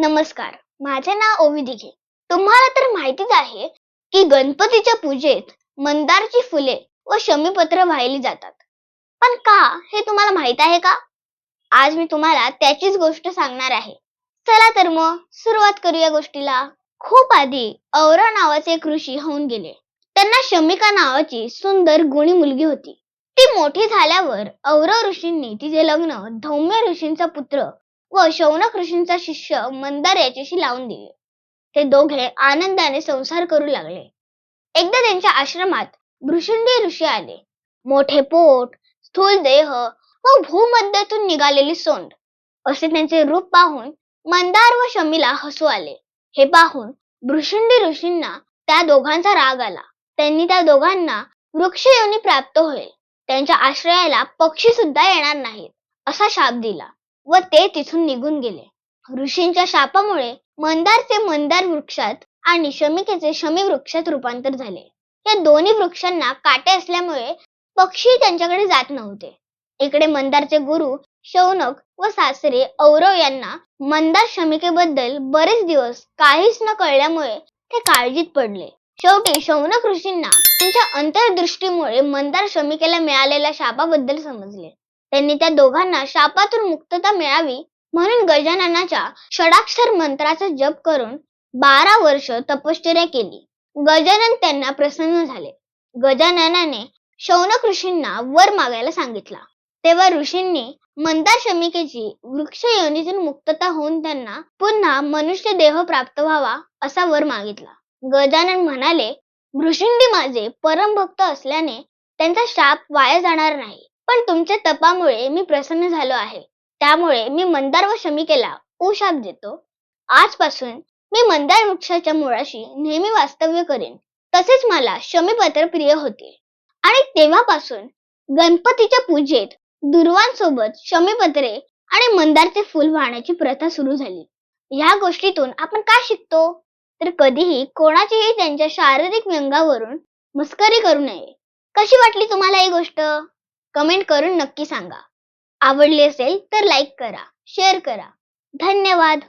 नमस्कार माझे नाव ओवी दिघे. तुम्हाला तर माहितीच आहे की गणपतीच्या पूजेत मंदारची फुले व शमीपत्र वाहिली जातात. पण का हे तुम्हाला माहीत आहे का? आज मी तुम्हाला त्याचीच गोष्ट सांगणार आहे. चला तर मग सुरुवात करूया गोष्टीला. खूप आधी औरा नावाचे एक ऋषी होऊन गेले. त्यांना शमिका नावाची सुंदर गुणी मुलगी होती. ती मोठी झाल्यावर औरव ऋषींनी तिचे लग्न धौम्य ऋषींचा पुत्र व शौनक ऋषींचा शिष्य मंदार याच्याशी लावून दिले. ते दोघे आनंदाने संसार करू लागले. एकदा त्यांच्या आश्रमात भृशुंडी ऋषी आले. मोठे पोट स्थूल देह व भूमध्यातून निघालेली सोंड. असे त्यांचे रूप पाहून मंदार व शमीला हसू आले. हे पाहून भृशुंडी ऋषींना त्या दोघांचा राग आला. त्यांनी त्या दोघांना वृक्ष योनी प्राप्त होईल. त्यांच्या आश्रयाला पक्षी सुद्धा येणार नाहीत असा शाप दिला. व ते तिथून निघून गेले. ऋषींच्या शापामुळे मंदारचे मंदार वृक्षात आणि शमिकेचे शमी वृक्षात रूपांतर झाले. या दोन्ही वृक्षांना काटे असल्यामुळे पक्षी त्यांच्याकडे जात नव्हते. इकडे मंदारचे गुरु शौनक व सासरे औरव यांना मंदार शमिकेबद्दल बरेच दिवस काहीच न कळल्यामुळे ते काळजीत पडले. शेवटी शौनक ऋषींना त्यांच्या अंतर्दृष्टीमुळे मंदार शमिकेला मिळालेल्या शापाबद्दल समजले. त्यांनी त्या दोघांना शापातून मुक्तता मिळावी म्हणून गजाननाच्या षडाक्षर मंत्राचा जप करून बारा वर्ष तपश्चर्या केली. गजानन त्यांना प्रसन्न झाले. गजाननाने शौनक ऋषींना वर मागायला सांगितला. तेव्हा ऋषींनी मंदार शमिकेची वृक्ष योनीतून मुक्तता होऊन त्यांना पुन्हा मनुष्य देह प्राप्त व्हावा असा वर मागितला. गजानन म्हणाले भृशुंडी माझे परम भक्त असल्याने त्यांचा शाप वाया जाणार नाही. पण तुमच्या तपामुळे मी प्रसन्न झालो आहे. त्यामुळे मी मंदार व शमिकेला उशाप देतो. आजपासून मी मंदार वृक्षाच्या मुळाशी नेहमी वास्तव्य करेन. तसेच मला शमीपत्र प्रिय होते आणि तेव्हापासून गणपतीच्या पूजेत दुर्वांसोबत शमीपत्रे आणि मंदारचे फुल वाहण्याची प्रथा सुरू झाली. ह्या गोष्टीतून आपण काय शिकतो? तर कधीही कोणाचीही त्यांच्या शारीरिक व्यंगावरून मस्करी करू नये. कशी वाटली तुम्हाला ही गोष्ट? कमेंट करून नक्की सांगा. आवडली असेल तर लाईक करा शेअर करा. धन्यवाद.